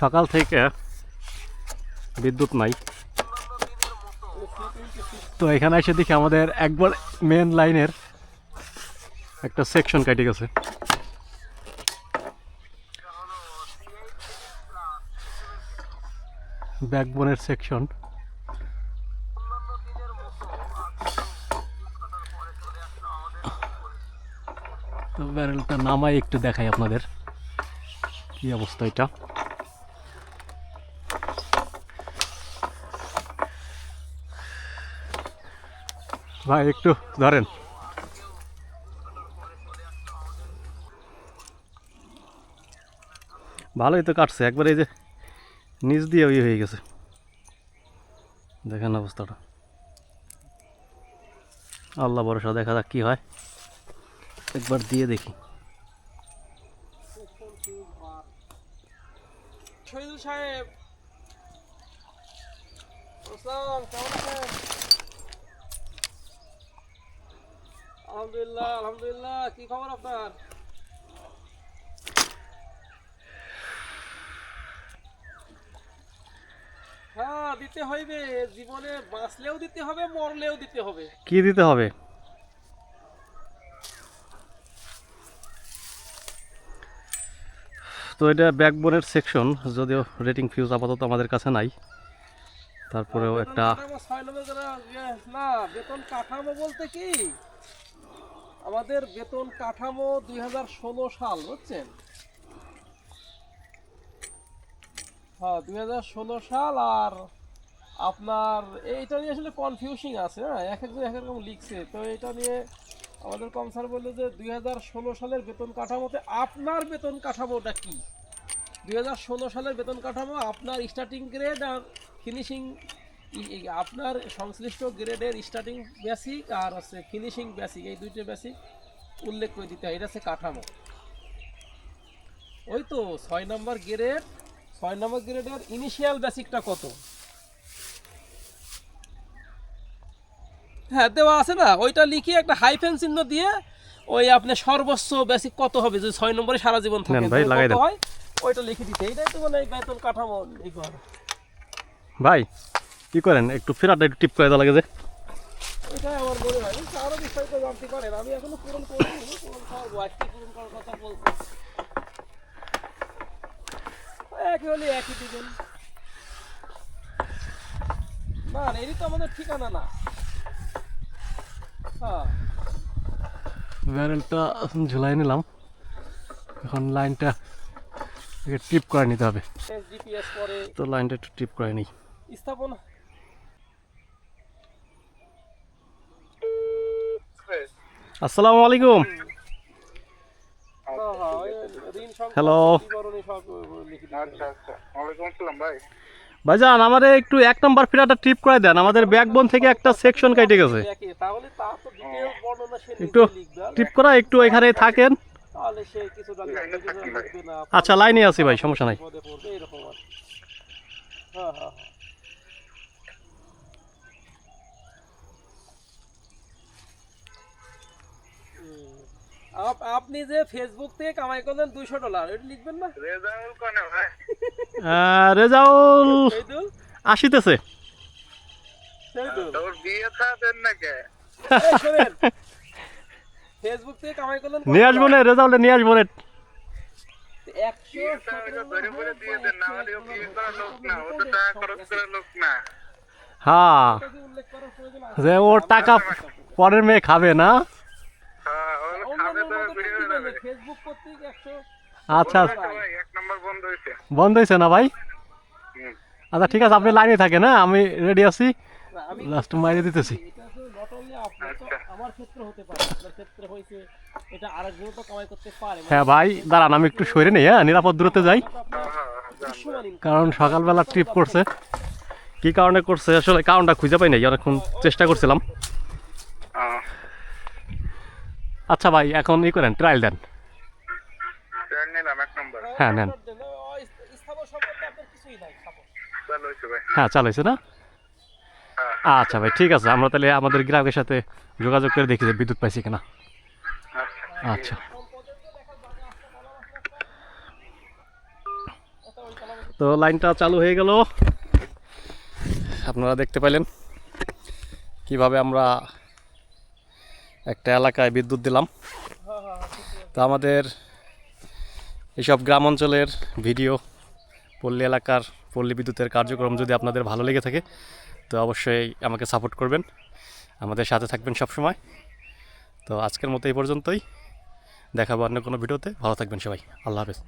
সকাল থেকে বিদ্যুৎ নাই। তো এখানে এসে দেখি আমাদের একবার মেন লাইনের একটা সেকশন কেটে গেছে। ব্যাকবোনের সেকশন তো ব্যারেলটা নামাই, একটু দেখাই আপনাদের কি অবস্থা এটা। ভাই একটু ধরেন। ভালোই তো কাটছে একবার এই যে নিচ দিয়ে ওই হয়ে গেছে। দেখেন অবস্থাটা। আল্লাহ ভরসা দেখা যাক কি হয়। একবার দিয়ে দেখি। সাহেব। আলহামদুলিল্লাহ আলহামদুলিল্লাহ। কি খবর আপনার? হ্যাঁ দিতে হইবে। জীবনে বাঁচলেও দিতে হবে মরলেও দিতে হবে। কি দিতে হবে? তো এটা ব্যাকবোনের সেকশন যদিও রেটিং ফিউজ আপাতত আমাদের কাছে নাই। তারপরেও একটা নম্বর যারা- ইয়ে, না বেতন কাঠামো বলতে কি? আমাদের বেতন কাঠামো দুই হাজার ষোলো সাল, বুঝছেন? হ্যাঁ দুই হাজার ষোলো সাল আর আপনার এইটা নিয়ে আসলে কনফিউশিং আছে হ্যাঁ? এক একজন এক রকম লিখছে। তো এটা নিয়ে আমাদের কনসার বলল যে দুই হাজার ষোলো সালের বেতন কাঠামোতে আপনার বেতন কাঠামোটা কি? দুই হাজার ষোলো সালের বেতন কাঠামো আপনার স্টার্টিং গ্রেড আর ফিনিশিং আপনার সংশ্লিষ্ট গ্রেডের স্টার্টিং বেসিক আর হচ্ছে ফিনিশিং বেসিক এই দুইটা বেসিক উল্লেখ করে দিতে হয়। এটা হচ্ছে কাঠামো। ওই তো ছয় নম্বর গ্রেড ছয় নম্বর গ্রেডের ইনিশিয়াল বেসিকটা কত? হ্যাঁ দেওয়া আছে না? ওইটা লিখিয়ে একটা হাইফেন চিহ্ন দিয়ে ওই আপনি সর্বোচ্চ বেসিক কত হবে? যদি ছয় নম্বরে সারা জীবন থাকে কত হয়? ওইটা লিখে দিতে এইটাই তো মানে বেতন কাঠামো ভাই কি করেন? একটু ফেরাটা একটু টিপ করে দেওয়া লাগে যে। হয়। না এরই তো আমাদের ঠিকানা না। ব্যারেলটা ঝুলাই নিলাম। এখন লাইনটা টিপ করে নিতে হবে। তো লাইনটা একটু টিপ করে নিই। স্থাপনা আসসালামু আলাইকুম হ্যাঁ, হ্যাঁ, ওই ঋণ সংক্রান্ত Hello. বিবরণী সব লিখে দিতে হবে। আচ্ছা আচ্ছা আসসালাম ভাই ভাইজান আমাদের একটু এক নম্বর ফিরাটা টিপ করে দেন। আমাদের ব্যাকবোন থেকে একটা সেকশন কেটে গেছে। একটু টিপ করা, একটু এখানে থাকেন। আচ্ছা লাইনে আছি ভাই, সমস্যা নাই। হ্যাঁ হ্যাঁ আপনি যে ফেসবুক থেকে কামাই করলেন দুইশো ডলার এটা লিখবেন না? রেজাউল কোনে ভাই। রেজাউল আসিতেছে। তোর বিয়ে থা না কে ফেসবুক থেকে কামাই করলেন নিয়ে আসব না রেজাউলে নিয়ে আসব না। হ্যাঁ। যে ওর টাকা পরের মেয়ে খাবে না হ্যাঁ ও খাবে তো বিয়ে হয়ে যাবে ফেসবুক কর্তৃক একশো আচ্ছা। ভাই বন্ধ হয়েছে। না ভাই? আচ্ছা ঠিক আছে আপনি লাইনে থাকেন হ্যাঁ? আমি রেডি আছি। লাস্ট মাইরে দিতেছি। আচ্ছা। আমার ক্ষেত্রে হতে পারে। আপনার ক্ষেত্রে হয়েছে এটা আরেকজন তো কামাই করতে পারে। হ্যাঁ ভাই দাঁড়ান আমি একটু সরে নেই হ্যাঁ? নিরাপদ দূরত্বে যাই। হ্যাঁ হ্যাঁ হ্যাঁ। কারণ সকালবেলা ট্রিপ করছে। কি কারণে করছে? আসলে কারণটা খুঁজে পাই নাই অনেকক্ষণ চেষ্টা করছিলাম। আচ্ছা ভাই এখন ই করেন ট্রায়াল দেন ট্রেন নিলাম এক নম্বর হ্যাঁ, নেন। দেন, ও, ইস- স্থাবর সম্পত্তি আপনার কিছুই নাই suppose। চালু হয়েছে ভাই হ্যাঁ চালাইছে না হ্যাঁ। আচ্ছা ভাই ঠিক আছে আমরা তাহলে আমাদের গ্রাহকের সাথে যোগাযোগ করে দেখি যে বিদ্যুৎ পাইছি কিনা। আচ্ছা। আচ্ছা। তো লাইনটা চালু হয়ে গেল। আপনারা দেখতে পাইলেন কীভাবে আমরা একটা এলাকায় বিদ্যুৎ দিলাম। তো আমাদের এইসব গ্রাম অঞ্চলের ভিডিও, পল্লী এলাকার পল্লী বিদ্যুতের কার্যক্রম যদি আপনাদের ভালো লেগে থাকে, তো অবশ্যই আমাকে সাপোর্ট করবেন। আমাদের সাথে থাকবেন সব সময় তো আজকের মতো এই পর্যন্তই। দেখাবো অন্য কোনো ভিডিওতে। ভালো থাকবেন সবাই। আল্লাহ হাফেজ।